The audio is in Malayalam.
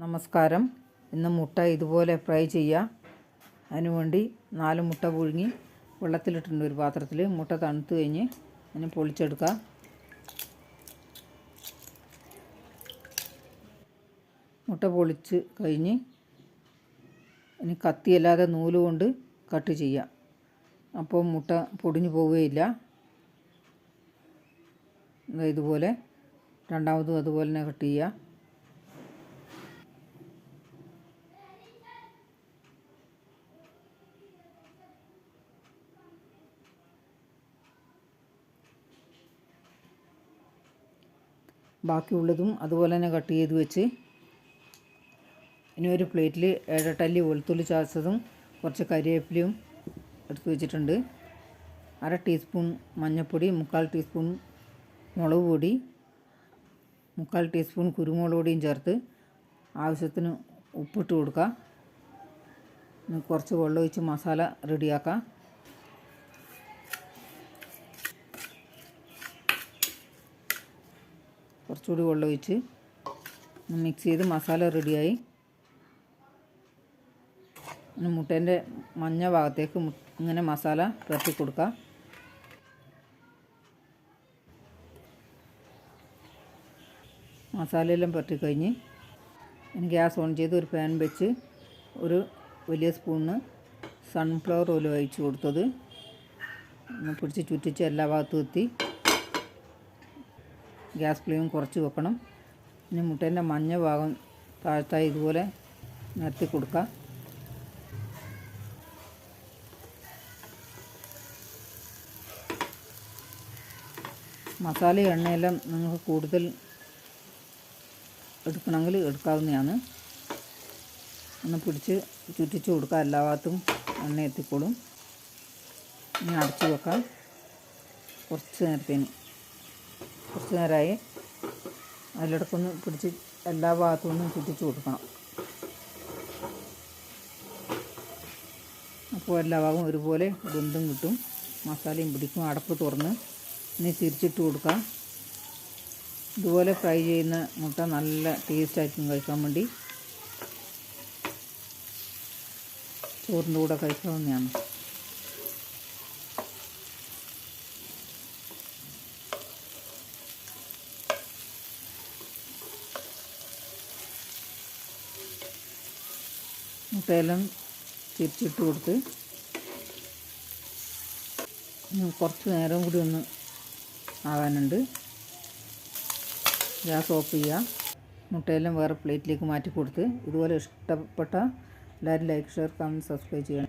നമസ്കാരം. ഇന്ന് മുട്ട ഇതുപോലെ ഫ്രൈ ചെയ്യുക അതിനുവേണ്ടി നാല് മുട്ട പുഴുങ്ങി വെള്ളത്തിലിട്ടുണ്ട് ഒരു പാത്രത്തിൽ മുട്ട തണുത്തു കഴിഞ്ഞ് അതിന് പൊളിച്ചെടുക്കുക മുട്ട പൊളിച്ച് കഴിഞ്ഞ് ഇനി കത്തിയല്ലാതെ നൂൽ കൊണ്ട് കട്ട് ചെയ്യുക അപ്പോൾ മുട്ട പൊടിഞ്ഞു പോവുകയില്ല. ഇതുപോലെ രണ്ടാമതും അതുപോലെ തന്നെ കട്ട് ചെയ്യുക ബാക്കിയുള്ളതും അതുപോലെ തന്നെ കട്ട് ചെയ്ത് വെച്ച് ഇനി ഒരു പ്ലേറ്റിൽ ഏഴട്ടല്ലി വെളുത്തുള്ളി ചാച്ചതും കുറച്ച് കരിവേപ്പിലയും എടുത്ത് വെച്ചിട്ടുണ്ട്. അര ടീസ്പൂൺ മഞ്ഞൾപ്പൊടി മുക്കാൽ ടീസ്പൂൺ മുളക് പൊടി മുക്കാൽ ടീസ്പൂൺ കുരുമുളക് പൊടിയും ചേർത്ത് ആവശ്യത്തിന് ഉപ്പിട്ട് കൊടുക്കുക. കുറച്ച് വെള്ളം ഒഴിച്ച് മസാല റെഡിയാക്കാം കുറച്ചുകൂടി വെള്ളം ഒഴിച്ച് മിക്സ് ചെയ്ത് മസാല റെഡിയായി മുട്ടേന്റെ മഞ്ഞ ഭാഗത്തേക്ക് ഇങ്ങനെ മസാല പുരട്ടി കൊടുക്കാം. മസാലയെല്ലാം പുരട്ടി കഴിഞ്ഞ് ഇനി ഗ്യാസ് ഓൺ ചെയ്ത് ഒരു പാൻ വെച്ച് ഒരു വലിയ സ്പൂണിന് സൺഫ്ലവർ ഓയിൽ ഒഴിച്ച് കൊടുത്തത്. പിടിച്ച് ചുറ്റിച്ച് എല്ലാ ഭാഗത്തും എത്തി. ഗ്യാസ് ഫ്ലെയിം കുറച്ച് വെക്കണം. ഇനി മുട്ടേന്റെ മഞ്ഞ ഭാഗം താഴ്ത്തായി ഇതുപോലെ നിരത്തി കൊടുക്കുക മസാല എണ്ണയെല്ലാം നിങ്ങൾക്ക് കൂടുതൽ എടുക്കണമെങ്കിൽ എടുക്കാവുന്നതാണ്. ഒന്ന് പിടിച്ച് ചുറ്റിച്ച് കൊടുക്കുക എല്ലാ ഭാഗത്തും എണ്ണ എത്തിക്കോളും. ഇനി അടച്ചു വെക്കാം. കുറച്ച് നേരത്തേന്. കുറച്ച് നേരമായി അതിലിടക്കൊന്ന് പിടിച്ച് എല്ലാ ഭാഗത്തു നിന്നും ചുറ്റിച്ച് കൊടുക്കണം. അപ്പോൾ എല്ലാ ഭാഗവും ഒരുപോലെ ബന്ധം കിട്ടും. മസാലയും പിടിക്കും. അടപ്പ് തുറന്ന് ഇനി തിരിച്ചിട്ട് കൊടുക്കാം. ഇതുപോലെ ഫ്രൈ ചെയ്യുന്ന മുട്ട നല്ല ടേസ്റ്റായിരിക്കും കഴിക്കാൻ വേണ്ടി. ചോറിന്റെ കൂടെ കഴിക്കാവുന്നതാണ്. മുട്ടയെല്ലാം തിരിച്ചിട്ട് കൊടുത്ത് കുറച്ച് നേരം കൂടി ഒന്ന് ആവാനുണ്ട്. ഗ്യാസ് ഓഫ് ചെയ്യുക. മുട്ടയെല്ലാം വേറെ പ്ലേറ്റിലേക്ക് മാറ്റി കൊടുത്ത് ഇതുപോലെ ഇഷ്ടപ്പെട്ട എല്ലാവരും ലൈക്ക് ഷെയർ കമന്റ് സബ്സ്ക്രൈബ് ചെയ്യണം.